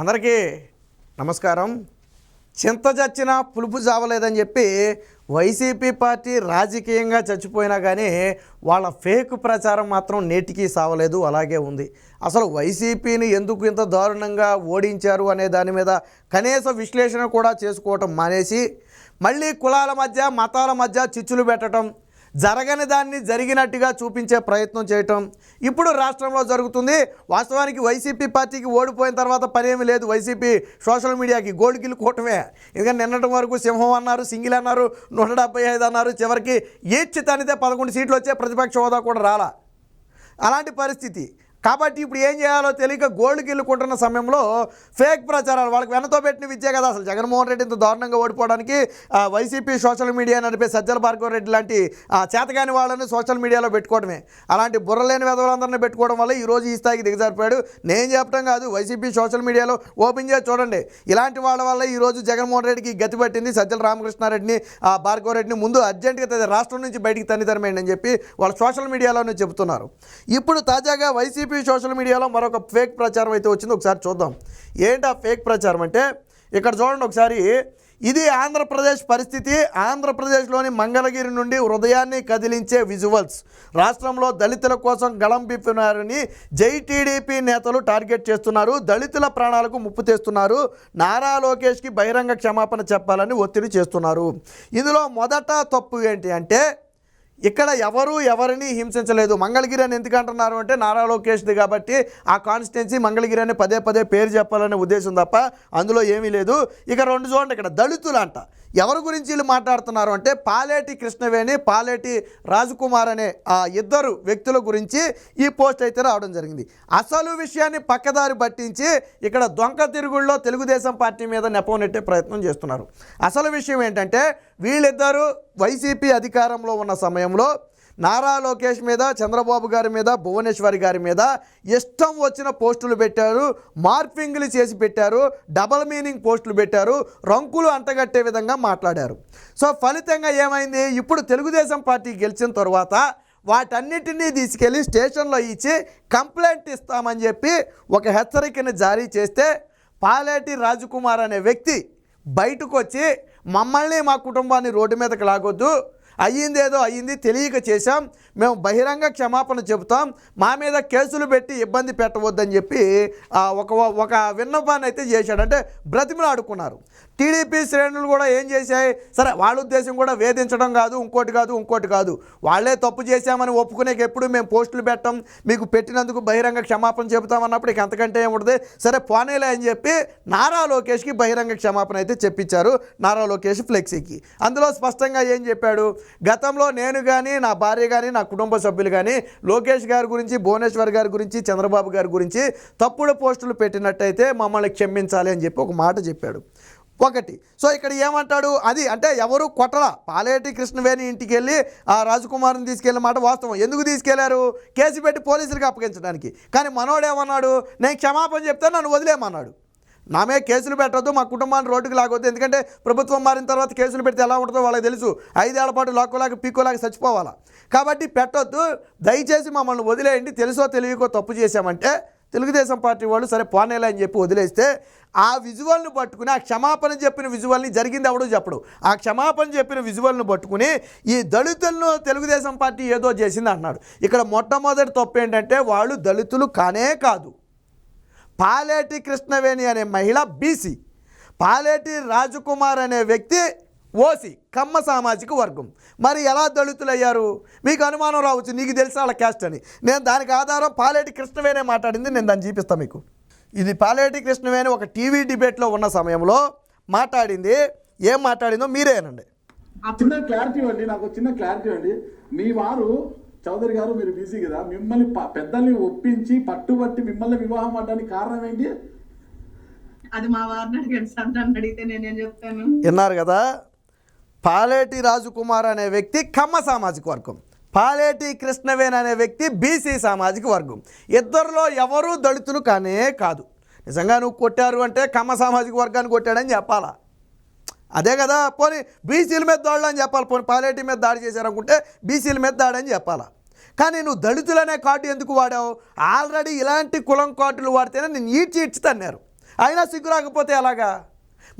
అందరికీ నమస్కారం. చింత చచ్చినా పులుపు చావలేదని చెప్పి వైసీపీ పార్టీ రాజకీయంగా చచ్చిపోయినా కానీ వాళ్ళ ఫేక్ ప్రచారం మాత్రం నేటికి సావలేదు అలాగే ఉంది. అసలు వైసీపీని ఎందుకు ఇంత దారుణంగా ఓడించారు అనే దాని మీద కనీస విశ్లేషణ కూడా చేసుకోవటం మానేసి మళ్ళీ కులాల మధ్య మతాల మధ్య చిచ్చులు పెట్టడం జరగని దాన్ని జరిగినట్టుగా చూపించే ప్రయత్నం చేయటం ఇప్పుడు రాష్ట్రంలో జరుగుతుంది. వాస్తవానికి వైసీపీ పార్టీకి ఓడిపోయిన తర్వాత పనేమి లేదు. వైసీపీ సోషల్ మీడియాకి గోల్డ్ గిల్లు కూటమే ఎందుకంటే నిన్నటి వరకు సింహం అన్నారు సింగిల్ అన్నారు నూట డెబ్బై ఐదు అన్నారు. చివరికి ఏడ్చి తనితే పదకొండు సీట్లు వచ్చే ప్రతిపక్ష హోదా కూడా రాలా. అలాంటి పరిస్థితి. కాబట్టి ఇప్పుడు ఏం చేయాలో తెలియక గోల్డ్కి వెళ్ళుకుంటున్న సమయంలో ఫేక్ ప్రచారాలు వాళ్ళకి వెనతో పెట్టిన విద్యే కదా అసలు. జగన్మోహన్ రెడ్డి ఇంత దారుణంగా ఓడిపోవడానికి వైసీపీ సోషల్ మీడియా నడిపే సజ్జల భార్గవ రెడ్డి లాంటి చేతగాని వాళ్ళని సోషల్ మీడియాలో పెట్టుకోవడమే. అలాంటి బుర్రలేని వెధవలందరినీ పెట్టుకోవడం వల్ల ఈ రోజు ఈ స్థాయికి దిగజారిపోయాడు. నేను చెప్పడం కాదు వైసీపీ సోషల్ మీడియాలో ఓపెన్ చేసి చూడండి. ఇలాంటి వాళ్ళ వల్ల ఈ రోజు జగన్మోహన్ రెడ్డికి గతి పట్టింది సజ్జల రామకృష్ణారెడ్డిని ఆ భార్గవ రెడ్డిని ముందు అర్జెంటుగా రాష్ట్రం నుంచి బయటికి తన్నితరమేయండి అని చెప్పి వాళ్ళు సోషల్ మీడియాలోనే చెబుతున్నారు. ఇప్పుడు తాజాగా వైసీపీ సోషల్ మీడియాలో మరొక ఫేక్ ప్రచారం అయితే వచ్చింది. ఒకసారి చూద్దాం. ఏంటి ఆ ఫేక్ ప్రచారం అంటే? ఇక్కడ చూడండి ఒకసారి. ఇది ఆంధ్రప్రదేశ్ పరిస్థితి. ఆంధ్రప్రదేశ్లోని మంగళగిరి నుండి హృదయాన్ని కదిలించే విజువల్స్ రాష్ట్రంలో దళితుల కోసం గళం బిప్పినారని జై టీడీపీ నేతలు టార్గెట్ చేస్తున్నారు. దళితుల ప్రాణాలకు ముప్పు తెస్తున్నారు. నారా లోకేష్కి బహిరంగ క్షమాపణ చెప్పాలని ఒత్తిడి చేస్తున్నారు. ఇందులో మొదట తప్పు ఏంటి అంటే ఇక్కడ ఎవరు ఎవరిని హింసించలేదు. మంగళగిరి అని ఎందుకు అంటున్నారు అంటే నారా లోకేష్ది కాబట్టి ఆ కాన్స్టిట్యున్సీ మంగళగిరి అని పదే పదే పేరు చెప్పాలనే ఉద్దేశం తప్ప అందులో ఏమీ లేదు. ఇక రెండు చూడండి ఇక్కడ. దళితులు అంట ఎవరి గురించి వీళ్ళు మాట్లాడుతున్నారు అంటే పాలేటి కృష్ణవేణి పాలేటి రాజకుమార్ అనే ఆ ఇద్దరు వ్యక్తుల గురించి ఈ పోస్ట్ అయితే రావడం జరిగింది. అసలు విషయాన్ని పక్కదారి పట్టించి ఇక్కడ దొంగ తిరుగుళ్ళలో తెలుగుదేశం పార్టీ మీద నెపం నెట్టే ప్రయత్నం చేస్తున్నారు. అసలు విషయం ఏంటంటే వీళ్ళిద్దరూ వైసీపీ అధికారంలో ఉన్న సమయంలో నారా లోకేష్ మీద చంద్రబాబు గారి మీద భువనేశ్వరి గారి మీద ఇష్టం వచ్చిన పోస్టులు పెట్టారు మార్పింగ్లు చేసి పెట్టారు డబల్ మీనింగ్ పోస్టులు పెట్టారు రంకులు అంటగట్టే విధంగా మాట్లాడారు. సో ఫలితంగా ఏమైంది? ఇప్పుడు తెలుగుదేశం పార్టీ గెలిచిన తర్వాత వాటన్నిటినీ తీసుకెళ్ళి స్టేషన్లో ఇచ్చి కంప్లైంట్ ఇస్తామని చెప్పి ఒక హెచ్చరికను జారీ చేస్తే పాలేటి రాజకుమార్ అనే వ్యక్తి బయటకు వచ్చి మమ్మల్ని మా కుటుంబాన్ని రోడ్డు మీదకి లాగొద్దు. అయ్యిందేదో అయ్యింది తెలియక చేశాం. మేము బహిరంగ క్షమాపణ చెబుతాం. మా మీద కేసులు పెట్టి ఇబ్బంది పెట్టవద్దని చెప్పి ఒక ఒక విన్నపాన్ని అయితే చేశాడు. అంటే బ్రతిమలాడుకున్నారు. టీడీపీ శ్రేణులు కూడా ఏం చేశాయి? సరే వాళ్ళ ఉద్దేశం కూడా వేధించడం కాదు ఇంకోటి కాదు ఇంకోటి కాదు. వాళ్ళే తప్పు చేశామని ఒప్పుకునేకి ఎప్పుడు మేము పోస్టులు పెట్టాం. మీకు పెట్టినందుకు బహిరంగ క్షమాపణ చెబుతాం అన్నప్పుడు ఇక అంతకంటే ఏముంటుంది సరే పోనేలే అని చెప్పి నారా లోకేష్కి బహిరంగ క్షమాపణ అయితే చెప్పించారు. నారా లోకేష్ ఫ్లెక్సీకి. అందులో స్పష్టంగా ఏం చెప్పాడు? గతంలో నేను కానీ నా భార్య కానీ నా కుటుంబ సభ్యులు కానీ లోకేష్ గారి గురించి భువనేశ్వర్ గారి గురించి చంద్రబాబు గారి గురించి తప్పుడు పోస్టులు పెట్టినట్టయితే మమ్మల్ని క్షమించాలి అని చెప్పి ఒక మాట చెప్పాడు. ఒకటి. సో ఇక్కడ ఏమంటాడు? అది అంటే ఎవరు కొట్టల పాలేటి కృష్ణవేణి ఇంటికి వెళ్ళి ఆ రాజకుమార్ని తీసుకెళ్ళిన మాట వాస్తవం. ఎందుకు తీసుకెళ్ళారు? కేసు పెట్టి పోలీసులకు అప్పగించడానికి. కానీ మనోడేమన్నాడు నేను క్షమాపణ చెప్తే నన్ను వదిలేమన్నాడు నామే కేసులు పెట్టద్దు మా కుటుంబాన్ని రోడ్డుకు లాగొద్దు. ఎందుకంటే ప్రభుత్వం మారిన తర్వాత కేసులు పెడితే ఎలా ఉంటుందో వాళ్ళకి తెలుసు. ఐదేళ్ళ పాటు లాక్కోలాగా పీక్కోలాగా చచ్చిపోవాలా. కాబట్టి పెట్టొద్దు. దయచేసి మమ్మల్ని వదిలేయండి. తెలుసో తెలియకో తప్పు చేశామంటే తెలుగుదేశం పార్టీ వాళ్ళు సరే పోనేలా అని చెప్పి వదిలేస్తే ఆ విజువల్ని పట్టుకుని ఆ క్షమాపణ చెప్పిన విజువల్ని జరిగింది ఎవడో చెప్పడు. ఆ క్షమాపణ చెప్పిన విజువల్ని పట్టుకుని ఈ దళితులను తెలుగుదేశం పార్టీ ఏదో చేసింది అంటున్నాడు. ఇక్కడ మొట్టమొదటి తప్పు ఏంటంటే వాళ్ళు దళితులు కానే కాదు. పాలేటి కృష్ణవేణి అనే మహిళ బీసీ పాలేటి రాజకుమార్ అనే వ్యక్తి ఓసి కమ్మ సామాజిక వర్గం. మరి ఎలా దళితులయ్యారు? మీకు అనుమానం రావచ్చు నీకు తెలిసిన వాళ్ళ క్యాస్ట్ అని. నేను దానికి ఆధారం పాలేటి కృష్ణవేణి మాట్లాడింది నేను దాన్ని చూపిస్తాను మీకు. ఇది పాలేటి కృష్ణవేణి ఒక టీవీ డిబేట్లో ఉన్న సమయంలో మాట్లాడింది. ఏం మాట్లాడిందో మీరేనండి. చిన్న క్లారిటీ అండి నాకు చిన్న క్లారిటీ అండి మీ వారు చౌదరి గారు మీరు బిజీ కదా? మిమ్మల్ని పెద్దల్ని ఒప్పించి పట్టుబట్టి మిమ్మల్ని వివాహం అవడానికి కారణం ఏంటి? అది మా వారిని అడిగితే నేనేం చెప్తాను? విన్నారు కదా? పాలేటి రాజకుమార్ అనే వ్యక్తి కమ్మ సామాజిక వర్గం. పాలేటి కృష్ణవేణి అనే వ్యక్తి బీసీ సామాజిక వర్గం. ఇద్దరిలో ఎవరూ దళితులు కానే కాదు. నిజంగా నువ్వు కొట్టారు అంటే కమ్మ సామాజిక వర్గాన్ని కొట్టాడని చెప్పాలా? అదే కదా పోనీ బీసీల మీద దాడులు అని చెప్పాలి పోనీ పాలేటి మీద దాడి చేశారనుకుంటే బీసీల మీద దాడి అని చెప్పాలా? కానీ నువ్వు దళితులనే కార్డు ఎందుకు వాడావు? ఆల్రెడీ ఇలాంటి కులం కార్డులు వాడితేనే నేను ఈడ్చి ఈడ్చి తన్నారు. అయినా సిగ్గు రాకపోతే ఎలాగా?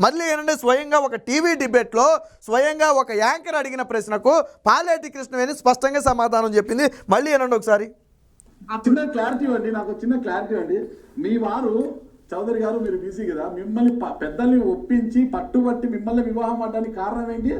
మళ్ళీ ఏంటంటే స్వయంగా ఒక టీవీ డిబేట్లో స్వయంగా ఒక యాంకర్ అడిగిన ప్రశ్నకు పాలేటి కృష్ణవేణి స్పష్టంగా సమాధానం చెప్పింది. మళ్ళీ ఏనండి ఒకసారి? చిన్న క్లారిటీ అండి నాకు చిన్న క్లారిటీ అండి మీ వారు చౌదరి గారు మీరు బీసీ కదా మిమ్మల్ని పెద్దల్ని ఒప్పించి పట్టుబట్టి మిమ్మల్ని వివాహం ఆడడానికి కారణం ఏంటి?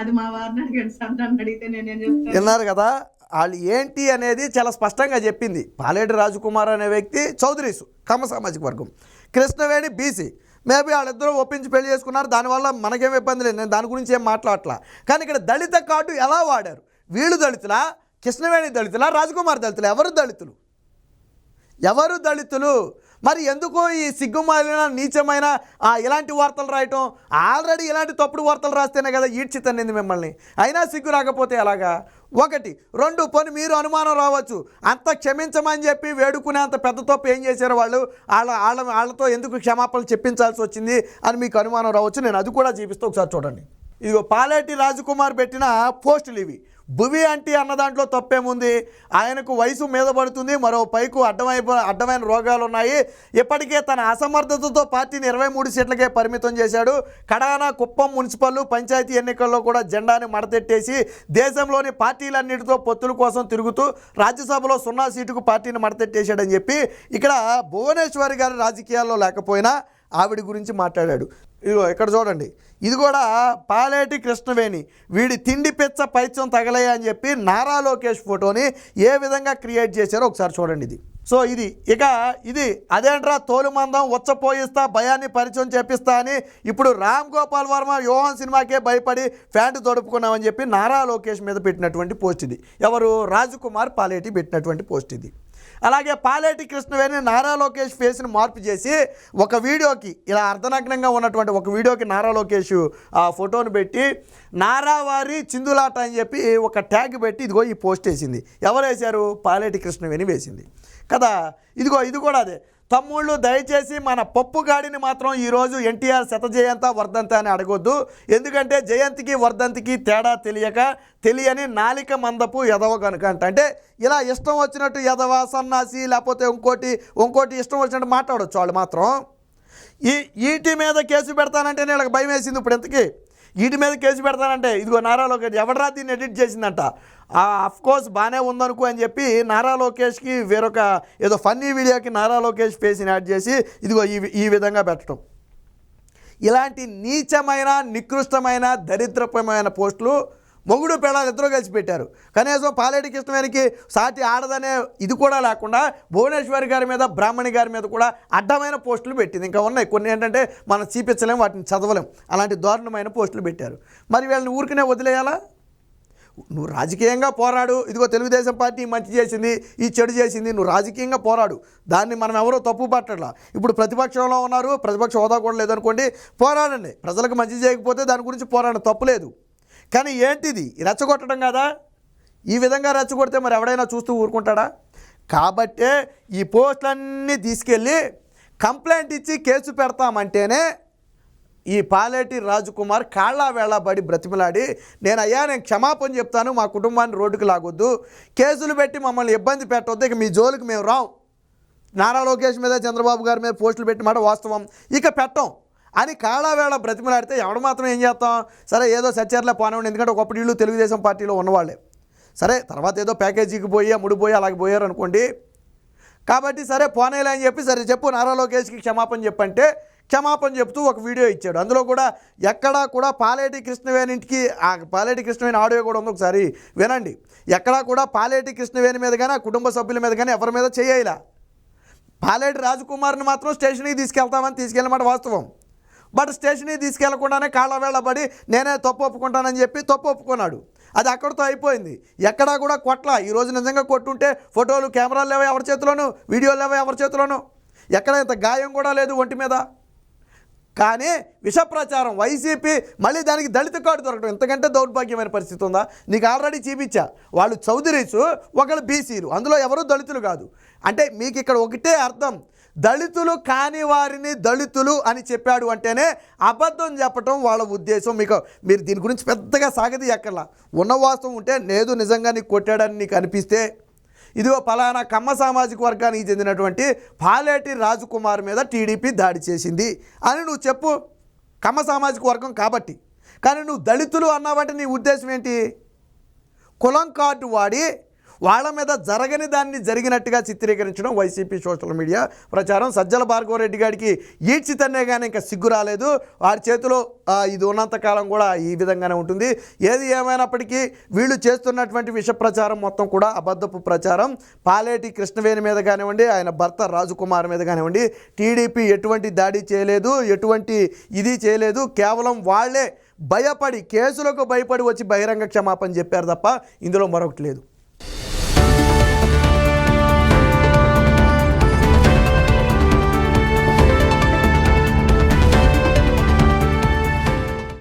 అది మా వారిని అడిగాడు సార్ నన్ను అడిగితే నేనేం చెప్తాను? విన్నారు కదా వాళ్ళు ఏంటి అనేది చాలా స్పష్టంగా చెప్పింది. పాలేటి రాజకుమార్ అనే వ్యక్తి చౌదరీసు కమ్మ సామాజిక వర్గం. కృష్ణవేణి బీసీ మేబీ వాళ్ళిద్దరూ ఒప్పించి పెళ్ళి చేసుకున్నారు దానివల్ల మనకేం ఇబ్బంది లేదు నేను దాని గురించి ఏం మాట్లాడట్లా. కానీ ఇక్కడ దళిత కార్డు ఎలా వాడారు? వీళ్ళు దళితులా? కృష్ణవేణి దళితులా? రాజకుమార్ దళితులా? ఎవరు దళితులు? ఎవరు దళితులు? మరి ఎందుకు ఈ సిగ్గుమాలిన నీచమైన ఇలాంటి వార్తలు రాయటం ఆల్రెడీ ఇలాంటి తప్పుడు వార్తలు రాస్తేనే కదా ఈడ్చితనింది మిమ్మల్ని. అయినా సిగ్గు రాకపోతే ఎలాగా? ఒకటి రెండు పని మీరు అనుమానం రావచ్చు. అంత క్షమించమని చెప్పి వేడుకునే అంత పెద్ద తప్పు ఏం చేశారు వాళ్ళు? వాళ్ళ వాళ్ళ వాళ్ళతో ఎందుకు క్షమాపణలు చెప్పించాల్సి వచ్చింది అని మీకు అనుమానం రావచ్చు? నేను అది కూడా చూపిస్తూ ఒకసారి చూడండి. ఇదిగో పాలేటి రాజకుమార్ పెట్టిన పోస్టులు ఇవి. భువి అంటే అన్న దాంట్లో తప్పేముంది? ఆయనకు వయసు మీద పడుతుంది మరో పైకు అడ్డమైపో అడ్డమైన రోగాలు ఉన్నాయి ఇప్పటికే తన అసమర్థతతో పార్టీని ఇరవై మూడు సీట్లకే పరిమితం చేశాడు. కడాన కుప్పం మున్సిపల్ పంచాయతీ ఎన్నికల్లో కూడా జెండాని మడతెట్టేసి దేశంలోని పార్టీలన్నిటితో పొత్తుల కోసం తిరుగుతూ రాజ్యసభలో సున్నా సీటుకు పార్టీని మడతెట్టేశాడని చెప్పి ఇక్కడ భువనేశ్వరి గారి రాజకీయాల్లో లేకపోయినా ఆవిడ గురించి మాట్లాడాడు. ఇదిగో ఇక్కడ చూడండి. ఇది కూడా పాలేటి కృష్ణవేణి. వీడి తిండి పెచ్చ పైత్యం తగలయ్య అని చెప్పి నారా లోకేష్ ఫోటోని ఏ విధంగా క్రియేట్ చేశారో ఒకసారి చూడండి ఇది. సో ఇది ఇక ఇది అదేంట్రా తోలుమందం ఉచ్చపోయిస్తా భయాన్ని పరిచయం చేపిస్తా అని ఇప్పుడు రామ్ గోపాల్ వర్మ యోహన్ సినిమాకే భయపడి ఫ్యాంట్ తొడుపుకున్నామని చెప్పి నారా లోకేష్ మీద పెట్టినటువంటి పోస్ట్ ఇది. ఎవరు? రాజకుమార్ పాలేటి పెట్టినటువంటి పోస్ట్ ఇది. అలాగే పాలేటి కృష్ణవేణి నారా లోకేష్ ఫేస్ని మార్పు చేసి ఒక వీడియోకి ఇలా అర్ధనగ్నంగా ఉన్నటువంటి ఒక వీడియోకి నారా లోకేష్ ఆ ఫోటోను పెట్టి నారా వారి చిందులాట అని చెప్పి ఒక ట్యాగ్ పెట్టి ఇదిగో ఈ పోస్ట్ వేసింది. ఎవరు వేశారు? పాలేటి కృష్ణవేణి వేసింది. కదా ఇదిగో ఇది కూడా అదే. తమ్ముళ్ళు దయచేసి మన పప్పు గాడిని మాత్రం ఈరోజు ఎన్టీఆర్ శత జయంత వర్ధంత అని అడగొద్దు. ఎందుకంటే జయంతికి వర్ధంతికి తేడా తెలియక తెలియని నాలిక మందపు ఎదవ కనుక అంట. అంటే ఇలా ఇష్టం వచ్చినట్టు ఎదవ సన్నాసి లేకపోతే ఇంకోటి ఇంకోటి ఇష్టం వచ్చినట్టు మాట్లాడొచ్చు వాళ్ళు మాత్రం. ఈ ఈటి మీద కేసు పెడతానంటే వీళ్ళకి భయం వేసింది ఇప్పుడు ఎంతకీ? వీటి మీద కేసు పెడతానంటే ఇదిగో నారా లోకేష్ ఎవడరా దీన్ని ఎడిట్ చేసిందంట? అఫ్ కోర్స్ బాగానే ఉందనుకో అని చెప్పి నారా లోకేష్కి వేరొక ఏదో ఫన్నీ వీడియోకి నారా లోకేష్ ఫేస్ని యాడ్ చేసి ఇదిగో ఈ ఈ విధంగా పెట్టడం ఇలాంటి నీచమైన నికృష్టమైన దరిద్రపమైన పోస్టులు మొగుడు పెళ్ళాలు ఇద్దరు కలిసి పెట్టారు. కనీసం పాలేటి కృష్ణవేనికి సాటి ఆడదనే ఇది కూడా లేకుండా భువనేశ్వరి గారి మీద బ్రాహ్మణి గారి మీద కూడా అడ్డమైన పోస్టులు పెట్టింది. ఇంకా ఉన్నాయి. కొన్ని ఏంటంటే మనం చూపించలేం వాటిని చదవలేం. అలాంటి దారుణమైన పోస్టులు పెట్టారు. మరి వీళ్ళని ఊరికనే వదిలేయాలా? నువ్వు రాజకీయంగా పోరాడు. ఇదిగో తెలుగుదేశం పార్టీ మంచి చేసింది ఈ చెడు చేసింది నువ్వు రాజకీయంగా పోరాడు. దాన్ని మనం ఎవరో తప్పు పట్టట్లా. ఇప్పుడు ప్రతిపక్షంలో ఉన్నారు ప్రతిపక్ష హోదా కూడా లేదనుకోండి పోరాడండి. ప్రజలకు మంచి చేయకపోతే దాని గురించి పోరాడడం తప్పులేదు కానీ ఏంటిది? రెచ్చగొట్టడం కదా. ఈ విధంగా రెచ్చగొడితే మరి ఎవడైనా చూస్తూ ఊరుకుంటాడా? కాబట్టే ఈ పోస్టులన్నీ తీసుకెళ్ళి కంప్లైంట్ ఇచ్చి కేసు పెడతామంటేనే ఈ పాలేటి రాజకుమార్ కాళ్ళ వేళబడి బ్రతిమలాడి నేను అయ్యా నేను క్షమాపణ చెప్తాను మా కుటుంబాన్ని రోడ్డుకు లాగొద్దు. కేసులు పెట్టి మమ్మల్ని ఇబ్బంది పెట్టవద్దు ఇక మీ జోలికి మేము రాం. నారా లోకేష్ మీద చంద్రబాబు గారి మీద పోస్టులు పెట్టి మాట వాస్తవం. ఇక పెట్టం. అని కాళావేళ బ్రతిమలాడితే ఎవడు మాత్రం ఏం చేస్తాం? సరే ఏదో సచ్చారులే పోనివ్వండి. ఎందుకంటే ఒకప్పుడు వీళ్ళు తెలుగుదేశం పార్టీలో ఉన్నవాళ్ళే. సరే తర్వాత ఏదో ప్యాకేజీకి పోయి ముడిపోయి అలాగే పోయారు అనుకోండి. కాబట్టి సరే పోనేలే అని చెప్పి సరే చెప్పు నారా లోకేష్కి క్షమాపణ చెప్పంటే క్షమాపణ చెప్తూ ఒక వీడియో ఇచ్చాడు. అందులో కూడా ఎక్కడా కూడా పాలేటి కృష్ణవేణి ఇంటికి ఆ పాలేటి కృష్ణవేణి ఆడియో కూడా ఉంది ఒకసారి వినండి. ఎక్కడా కూడా పాలేటి కృష్ణవేణి మీద కానీ ఆ కుటుంబ సభ్యుల మీద కానీ ఎవరి మీద చేయలా పాలేటి రాజకుమార్ని మాత్రం స్టేషన్కి తీసుకెళ్తామని తీసుకెళ్ళమాట వాస్తవం. బట్ స్టేషన్కి తీసుకెళ్ళకుండానే కాళ్ళ వేళబడి నేనే తప్పు ఒప్పుకుంటానని చెప్పి తప్పు ఒప్పుకున్నాడు. అది అక్కడితో అయిపోయింది. ఎక్కడా కూడా కొట్ల. ఈరోజు నిజంగా కొట్టుంటే ఫోటోలు కెమెరాలు లేవో ఎవరి చేతిలోనూ? వీడియోలు లేవో ఎవరి చేతిలోనూ? ఎక్కడ ఇంత గాయం కూడా లేదు ఒంటి మీద? కానీ విష ప్రచారం వైసీపీ మళ్ళీ దానికి దళిత కార్డు దొరకడం ఎంతకంటే దౌర్భాగ్యమైన పరిస్థితి ఉందా? నీకు ఆల్రెడీ చూపించా. వాళ్ళు చౌదరీసు ఒకళ్ళు బీసీలు. అందులో ఎవరు దళితులు కాదు. అంటే మీకు ఇక్కడ ఒకటే అర్థం. దళితులు కాని వారిని దళితులు అని చెప్పాడు అంటేనే అబద్ధం చెప్పటం వాళ్ళ ఉద్దేశం. మీకు మీరు దీని గురించి పెద్దగా సాగది ఎక్కర్లా ఉన్న వాస్తవం ఉంటే లేదు నిజంగా నీకు కొట్టాడని నీకు అనిపిస్తే ఇదిగో పలానా కమ్మ సామాజిక వర్గానికి చెందినటువంటి పాలేటి రాజకుమార్ మీద టీడీపీ దాడి చేసింది. అని నువ్వు చెప్పు. కమ్మ సామాజిక వర్గం కాబట్టి. కానీ నువ్వు దళితులు అన్నావంటే నీ ఉద్దేశం ఏంటి? కులం కార్డు వాడి వాళ్ళ మీద జరగని దాన్ని జరిగినట్టుగా చిత్రీకరించడం వైసీపీ సోషల్ మీడియా ప్రచారం. సజ్జల భార్గవరెడ్డి గారికి ఈడ్చి తన్నే కానీ ఇంకా సిగ్గు రాలేదు. వారి చేతిలో ఇది ఉన్నంతకాలం కూడా ఈ విధంగానే ఉంటుంది. ఏది ఏమైనప్పటికీ వీళ్ళు చేస్తున్నటువంటి విష ప్రచారం మొత్తం కూడా అబద్ధపు ప్రచారం. పాలేటి కృష్ణవేణి మీద కానివ్వండి ఆయన భర్త రాజకుమార్ మీద కానివ్వండి టీడీపీ ఎటువంటి దాడి చేయలేదు ఎటువంటి ఇది చేయలేదు. కేవలం వాళ్ళే భయపడి కేసులకు భయపడి వచ్చి బహిరంగ క్షమాపణ చెప్పారు తప్ప ఇందులో మరొకటి లేదు.